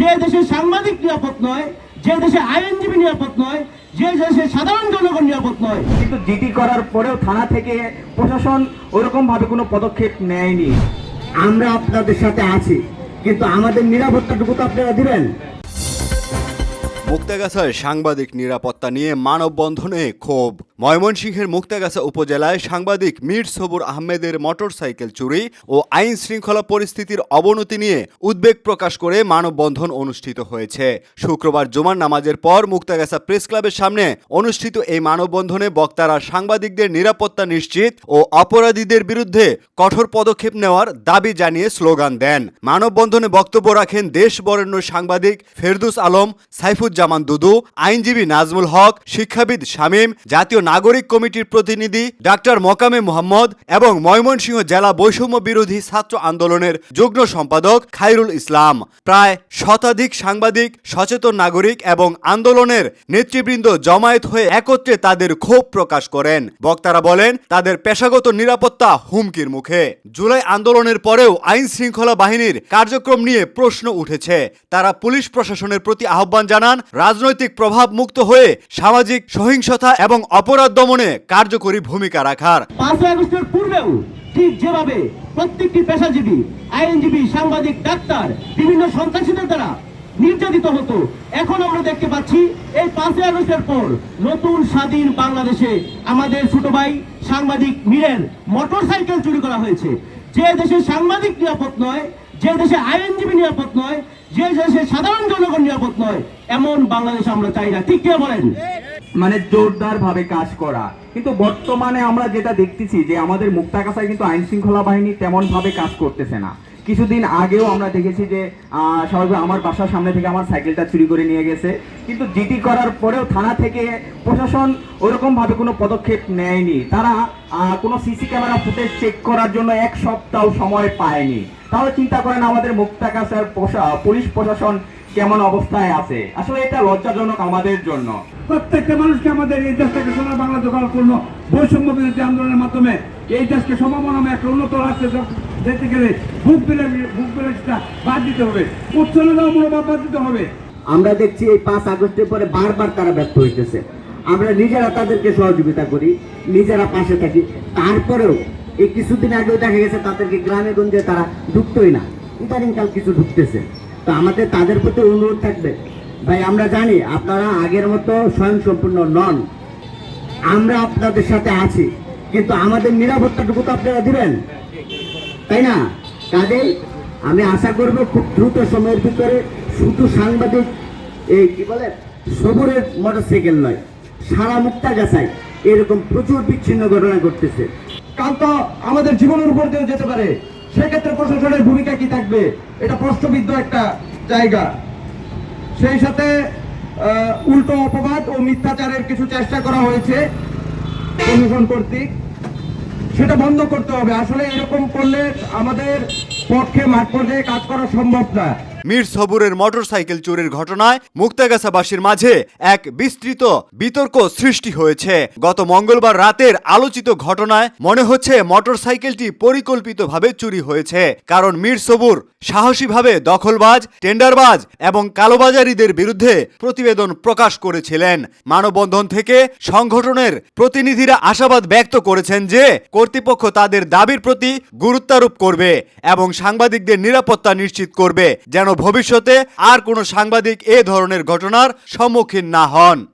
যে দেশে সাংবাদিক নিরাপদ নয় যে দেশে আইনজীবী নিরাপদ নয় যে দেশে সাধারণ জনগণ নিরাপদ নয়। কিন্তু জিডি করার পরেও থানা থেকে প্রশাসন ওরকম ভাবে কোনো পদক্ষেপ নেয়নি। আমরা আপনাদের সাথে আছি কিন্তু আমাদের নিরাপত্তাটুকু তো আপনারা দিবেন। মুক্তাগাছায় সাংবাদিক নিরাপত্তা নিয়ে মানববন্ধনে ক্ষোভ। ময়মনসিংহের মুক্তাগাছা উপজেলায় সাংবাদিক মীর সবুর আহমেদের মোটরসাইকেল চুরি ও আইন শৃঙ্খলা পরিস্থিতির অবনতি নিয়ে উদ্বেগ প্রকাশ করে মানববন্ধন অনুষ্ঠিত হয়েছে। শুক্রবার জুমার নামাজের পর মুক্তাগাছা প্রেস ক্লাবের সামনে অনুষ্ঠিত এই মানববন্ধনে বক্তারা সাংবাদিকদের নিরাপত্তা নিশ্চিত ও অপরাধীদের বিরুদ্ধে কঠোর পদক্ষেপ নেওয়ার দাবি জানিয়ে স্লোগান দেন। মানববন্ধনে বক্তব্য রাখেন দেশ বরেণ্য সাংবাদিক ফেরদুস আলম সাইফুজ্জামান দুদু, আইনজীবী নাজমুল হক, শিক্ষাবিদ শামীম, জাতীয় নাগরিক কমিটির প্রতিনিধি ডাক্তার মকামে মোহাম্মদ এবং ময়মনসিংহ জেলা বৈষম্য বিরোধী ছাত্র আন্দোলনের যুগ্ম সম্পাদক খাইরুল ইসলাম। প্রায় শতাধিক সাংবাদিক, সচেতন নাগরিক এবং আন্দোলনের নেতৃবৃন্দ জমায়েত হয়ে একত্রে তাদের ক্ষোভ প্রকাশ করেন। বক্তারা বলেন, তাদের পেশাগত নিরাপত্তা হুমকির মুখে। জুলাই আন্দোলনের পরেও আইন শৃঙ্খলা বাহিনীর কার্যক্রম নিয়ে প্রশ্ন উঠেছে। তারা পুলিশ প্রশাসনের প্রতি আহ্বান জানান রাজনৈতিক প্রভাব মুক্ত হয়ে সামাজিক সহিংসতা এবং অপরাধ দমনে কার্যকরী ভূমিকা রাখার। পাঁচই আগস্টের পূর্বেও ঠিক যেভাবে প্রত্যেকটি পেশাজীবী, আইনজীবী, সাংবাদিক, ডাক্তার, বিভিন্ন সন্ত্রাসীদের দ্বারা নির্যাতিত হতো। এখন আমরা দেখতে পাচ্ছি এই পাঁচই আগস্টের পর নতুন স্বাধীন বাংলাদেশে আমাদের ছোট ভাই সাংবাদিক মীরের মোটর সাইকেল চুরি করা হয়েছে। যে দেশে সাংবাদিক নিরাপদ নয় যে দেশে আইনজীবী নিরাপদ নয়, যে দেশে সাধারণ জনগণ নিরাপদ নয়, এমন বাংলাদেশ আমরা চাই না। ঠিক কে বলেন? মানে জোরদার ভাবে কাজ করা। কিন্তু বর্তমানে আমরা যেটা দেখতেছি যে আমাদের মুক্তাগাছায় কিন্তু আইন শৃঙ্খলা বাহিনী তেমন ভাবে কাজ করতেছে না। কিছুদিন আগেও আমরা দেখেছি যে স্বাভাবিক আমার বাসার সামনে থেকে আমার সাইকেলটা চুরি করে নিয়ে গেছে। কিন্তু জিটি করার পরেও থানা থেকে প্রশাসন ওরকম ভাবে কোনো পদক্ষেপ নেয়নি। তারা কোনো সিসি ক্যামেরা ফুটেজ চেক করার জন্য এক সপ্তাহ সময় পায়নি। তাহলে চিন্তা করেন আমাদের মুক্তাগাছার প্রশা- পুলিশ প্রশাসন কেমন অবস্থায় আছে? আসলে এটা লজ্জাজনক আমাদের জন্য। প্রত্যেকটা মানুষকে আমাদের এই দেশটাকে সোনার বাংলা দখল করল। বৈষম্য বিরোধী আন্দোলনের মাধ্যমে। এই দেশকে সমমনামে একটা উন্নত রাষ্ট্রে যেতে গেলে ভূখ বিলাস ভূখ বিলাসটা বাদ দিতে হবে। উচ্চলতা মনোভাব বাদ দিতে হবে। আমরা দেখছি এই পাঁচ আগস্টের পরে বারবার তারা ব্যর্থ হইতেছে। আমরা নিজেরা তাদেরকে সহযোগিতা করি নিজেরা পাশে থাকি। তারপরেও এই কিছুদিন আগেও দেখা গেছে তাদেরকে গ্রামে গঞ্জে তারা ঢুকতোই না। ইদানিংকাল কিছু ঢুকতেছে। তো আমাদের তাদের প্রতি অনুরোধ থাকবে। ভাই, আমরা জানি আপনারা আগের মতো স্বয়ংসম্পূর্ণ নন। আমরা আপনাদের সাথে আছি। কিন্তু আমাদের নিরাপত্তাটুকু তো আপনারা দিবেন। তাই না? কাজেই আমি আশা করব খুব দ্রুত সময়ের ভিতরে শুধু সাংবাদিক, এই কি বলে, সবুরের মোটরসাইকেল নয়, সারা মুক্তা গাছায় এরকম প্রচুর বিচ্ছিন্ন ঘটনা ঘটতেছে। কাল তো আমাদের জীবনের উপর দিয়েও যেতে পারে, সেক্ষেত্রে প্রশাসনের ভূমিকা কি থাকবে? এটা প্রশ্নবিদ্ধ একটা জায়গা। সেই সাথে উল্টো অপবাদ ও মিথ্যাচারের কিছু চেষ্টা করা হয়েছে প্রশাসন কর্তৃক। সেটা বন্ধ করতে হবে। আসলে এরকম করলে আমাদের পক্ষে মাঠ পর্যায়ে কাজ করা সম্ভব না। মীর সবুরের মোটরসাইকেল চুরির ঘটনায় মুক্তাগাছাবাসীর মাঝে এক বিস্তৃত বিতর্ক সৃষ্টি হয়েছে। গত মঙ্গলবার রাতের আলোচিত ঘটনায় মনে হচ্ছে মোটরসাইকেলটি পরিকল্পিতভাবে চুরি হয়েছে, কারণ মীর সবুর সাহসীভাবে দখলবাজ, টেন্ডারবাজ এবং কালোবাজারিদের বিরুদ্ধে প্রতিবেদন প্রকাশ করেছিলেন। মানববন্ধন থেকে সংগঠনের প্রতিনিধিরা আশাবাদ ব্যক্ত করেছেন যে কর্তৃপক্ষ তাদের দাবির প্রতি গুরুত্বারোপ করবে এবং সাংবাদিকদের নিরাপত্তা নিশ্চিত করবে ভবিষ্যতে আর কোনো সাংবাদিক এ ধরনের ঘটনার সম্মুখীন না হন।